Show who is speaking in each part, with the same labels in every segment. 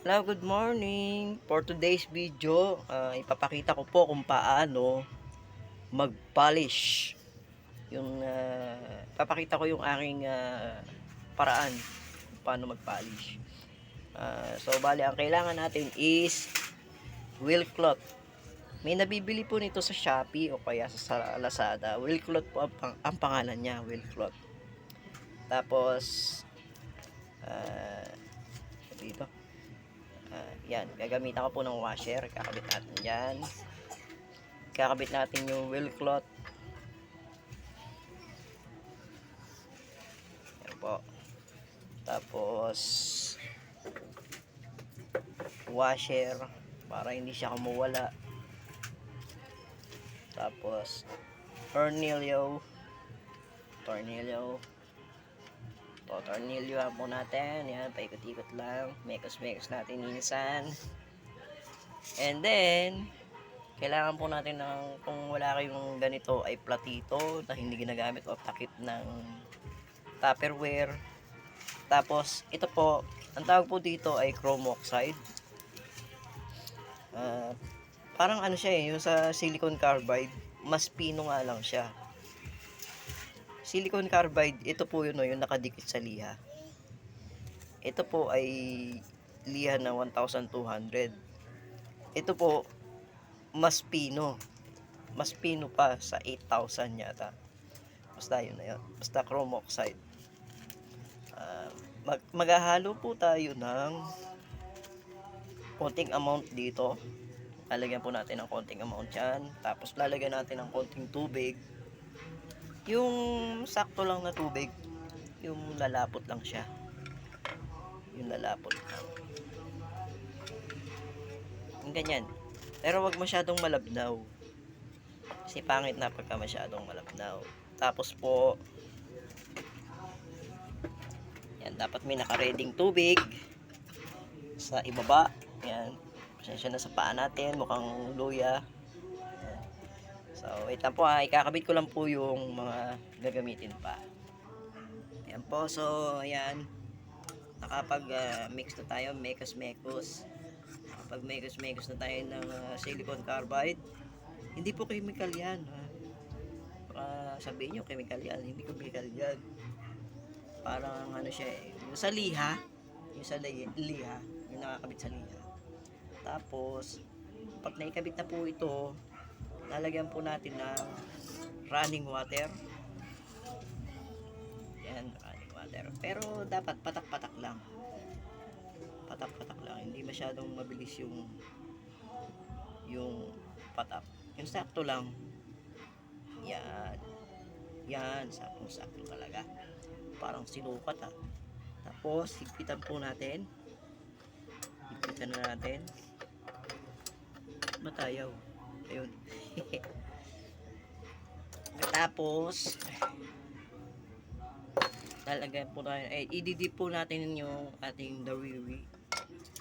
Speaker 1: Hello, good morning. For today's video, ah, ipapakita ko po kung paano mag-polish. Yung ah, papakita ko yung aking ah, paraan paano mag-polish. Ah, so bali ang kailangan natin is wheel cloth. May nabibili po nito sa Shopee o kaya sa, Lazada. Wheel cloth po ang, pang- ang pangalan niya, wheel cloth. Tapos ah, dito yan, gagamitan ko po ng washer. Kakabit natin yan. Kakabit natin yung wheel cloth. Yan po. Tapos, washer para hindi siya kumuwala. Tapos, tornilyo. Tornilyo. So, tornilyo po natin. Yan, paikot-ikot lang. Mekos-mekos natin minsan. And then, kailangan po natin ng, kung wala kayong ganito, ay platito na hindi ginagamit o takip ng tupperware. Tapos, ito po, ang tawag po dito ay chrome oxide. Ah, parang ano siya eh, yung sa silicon carbide, mas pino nga lang siya silicone carbide, ito po yun, no, yung nakadikit sa liha. Ito po ay liha na 1,200. Ito po, mas pino. Mas pino pa sa 8,000 yata. Basta yun na yun. Basta chrome oxide. Ah, mag maghahalo po tayo ng konting amount dito. Lalagyan po natin ng konting amount yan. Tapos lalagyan natin ng konting tubig yung sakto lang na tubig, yung lalapot lang siya. Yung lalapot. Yung ganyan. Pero wag masyadong malabnaw. Kasi pangit na pagka masyadong malabnaw. Tapos po, yan, dapat may nakareding tubig sa ibaba. Yan. Pasensya na sa paa natin. Mukhang luya. So, wait lang po ha. Ikakabit ko lang po yung mga gagamitin pa. Ayan po. So, ayan. Nakapag-mix na tayo. Mekos-mekos. Nakapag mekos-mekos na tayo ng ah, silicone carbide. Hindi po chemical yan. Ha? Baka sabihin nyo, chemical yan. Hindi chemical yan. Parang ano siya eh. Yung sa liha. Yung sa li- liha. Yung nakakabit sa liha. Tapos, pag naikabit na po ito, lalagyan po natin ng running water. Yan, running water. Pero dapat patak-patak lang. Patak-patak lang. Hindi masyadong mabilis yung yung patak. Yung sakto lang. Yan. Yan, sakto-sakto talaga. Parang sinukat ha. Tapos, higpitan po natin. Higpitan na natin. Matayaw. Ayun. Tapos, lalagyan po tayo, eh, ididip po natin yung ating dawiri.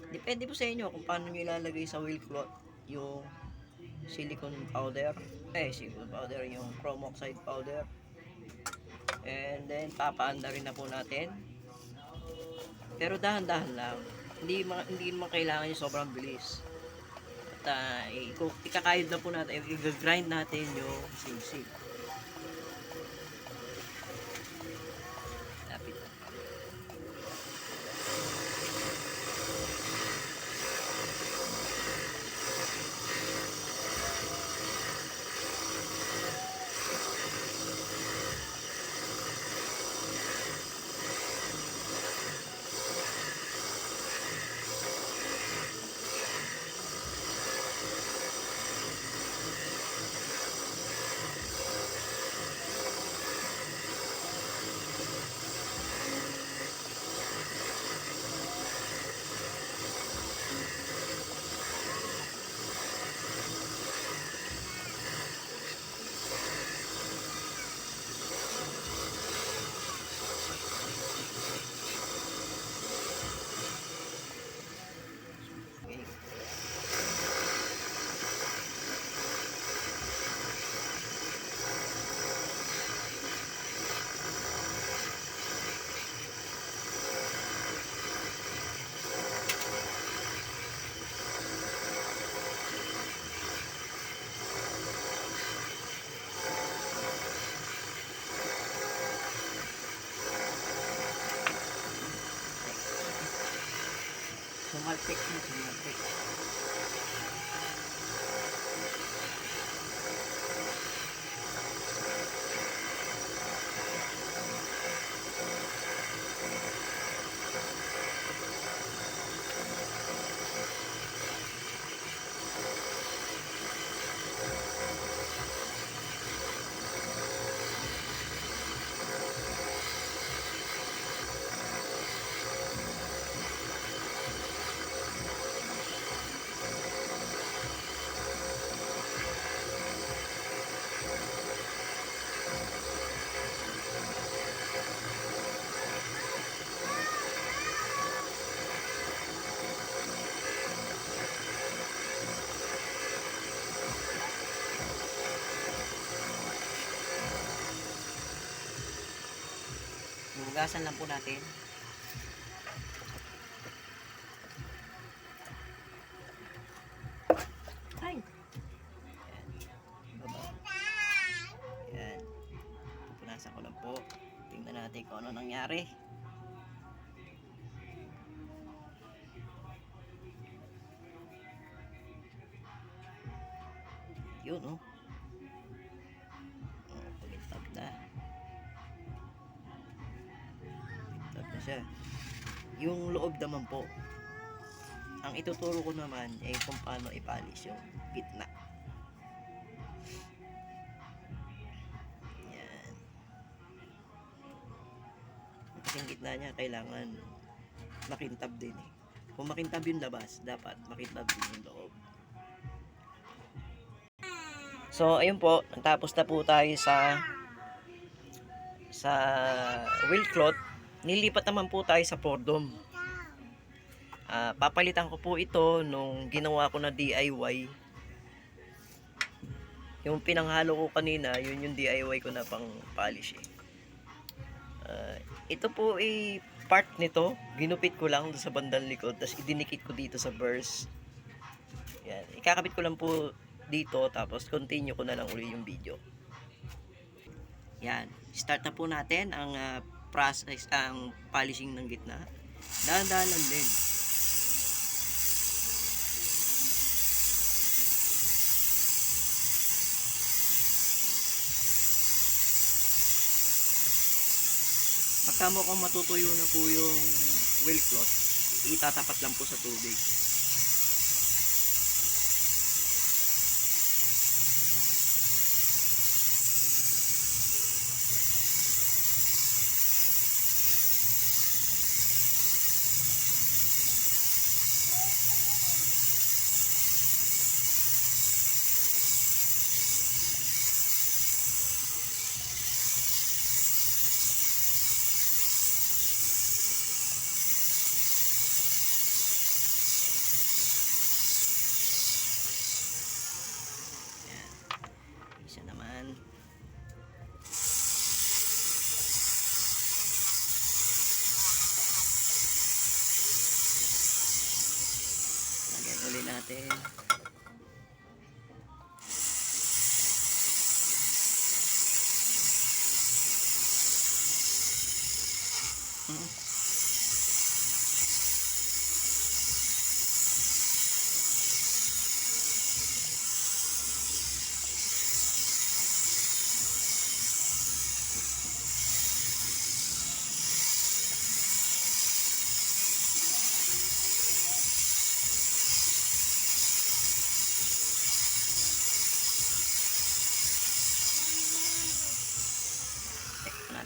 Speaker 1: Depende po sa inyo kung paano nyo ilalagay sa wheel cloth yung silicone powder. Eh, silicone powder, yung chrome oxide powder. And then, papaanda rin na po natin. Pero dahan-dahan lang. Hindi, hindi naman kailangan yung sobrang bilis at uh, ikakayod na po natin, i-grind natin yung sisig. Sumalpik na. Hugasan lang po natin. Ay! Ayan. Ayan. Pupunasan ko lang po. Tingnan natin kung ano nangyari. Yun. Oh, siya. Yung loob naman po, ang ituturo ko naman ay kung paano ipalis yung gitna. Yan. Kasi gitna niya kailangan makintab din eh. Kung makintab yung labas, dapat makintab din yung loob. So, ayun po, natapos na po tayo sa sa wheel cloth. Nilipat naman po tayo sa Fordom. Ah, papalitan ko po ito nung ginawa ko na DIY. Yung pinanghalo ko kanina, yun yung DIY ko na pang polish eh. Ah, ito po ay part nito. Ginupit ko lang sa bandang likod. Tapos idinikit ko dito sa burst. Yan. Ikakabit ko lang po dito. Tapos continue ko na lang uli yung video. Yan. Start na po natin ang ah, process, ang polishing ng gitna. Dahan-dahan din. Pagka mukhang matutuyo na po yung wheel cloth, itatapat lang po sa tubig. Yan. Isa naman. Lagyan uli natin. Hmm.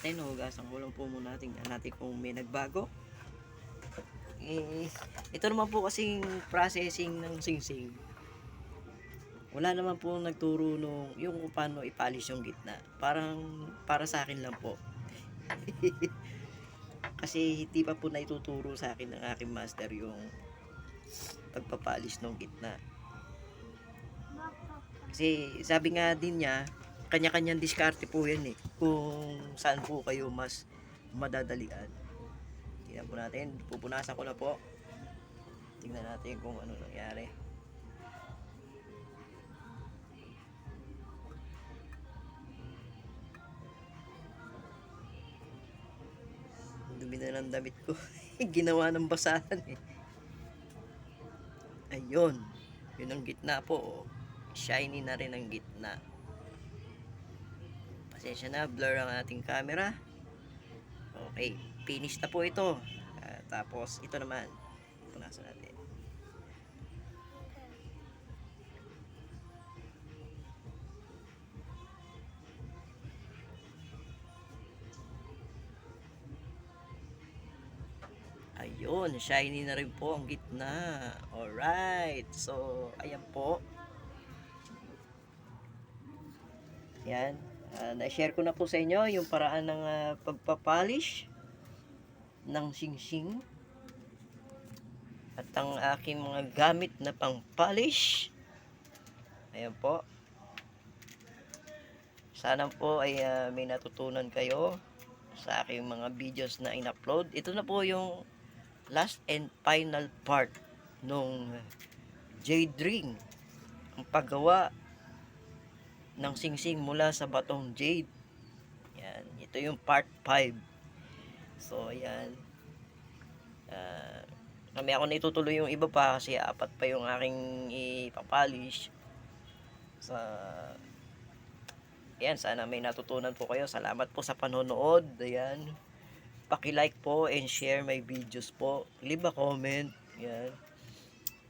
Speaker 1: Natin, hugasan ko lang po muna. Tingnan natin kung may nagbago. Eh, ito naman po kasing processing ng singsing. Wala naman po nagturo nung yung kung paano ipalis yung gitna. Parang para sa akin lang po. Kasi hindi pa po naituturo sa akin ng aking master yung pagpapalis ng gitna. Kasi sabi nga din niya, kanya-kanyang diskarte po yan eh. Kung saan po kayo mas madadalian. Tingnan po natin. Pupunasan ko na po. Tingnan natin kung ano nangyari. Ang Dumi na ng damit ko. Ginawa ng basahan eh. Ayun. Yun ang gitna po. Shiny na rin ang gitna. Pasensya na, blur ang ating camera. Okay, finish na po ito. Ah, tapos, ito naman. Punasan natin. Ayun, shiny na rin po ang gitna. Alright. So, ayan po. Yan. Ah, na-share ko na po sa inyo yung paraan ng ah, pagpapolish ng singsing at ang aking mga gamit na pang-polish. Ayan po. Sana po ay ah, may natutunan kayo sa aking mga videos na in-upload. Ito na po yung last and final part nung jade ring. Ang paggawa ng singsing mula sa batong jade. Yan. Ito yung part 5. So, ayan. Ah, kami ako na itutuloy yung iba pa kasi apat pa yung aking ipapolish. Sa Ayan, sana may natutunan po kayo. Salamat po sa panonood. Ayan. Paki-like po and share my videos po. Leave a comment. Ayan.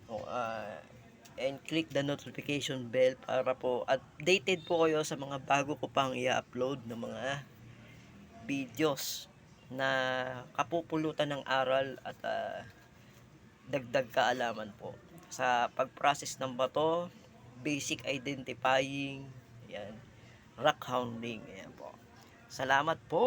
Speaker 1: O, ah, and click the notification bell para po updated po kayo sa mga bago ko pang i-upload ng mga videos na kapupulutan ng aral at ah, dagdag kaalaman po sa pag-process ng bato, basic identifying, yan, rock hounding, ayan po. Salamat po!